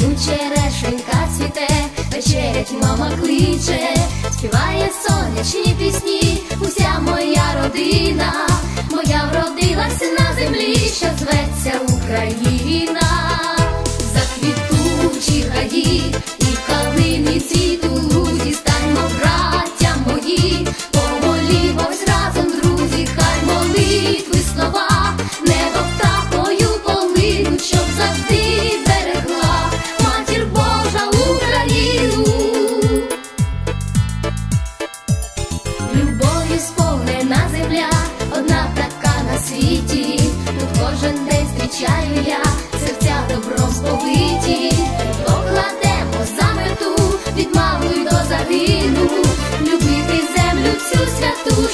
саду черешенька цвіте, вечерять мама кличе, співає сонячні пісні, уся моя родина, моя вродилася на землі, що зветься Україна, заквітучі гаї і калини цвіту, день я, серця добром сповиті, покладемо за мету від мами до загину, любити землю цю святу,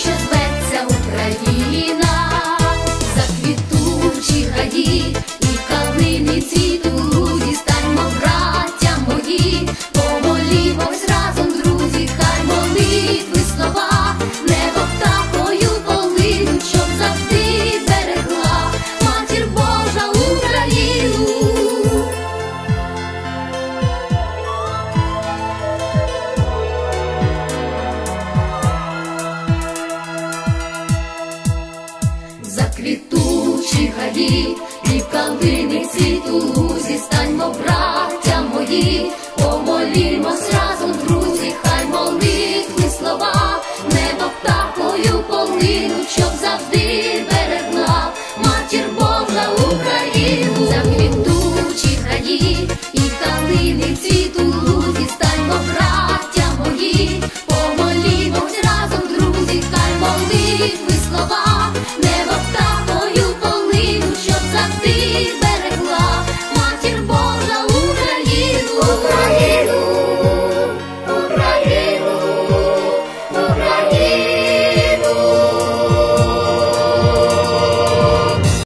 Заквітучі гаї і калини цвіту,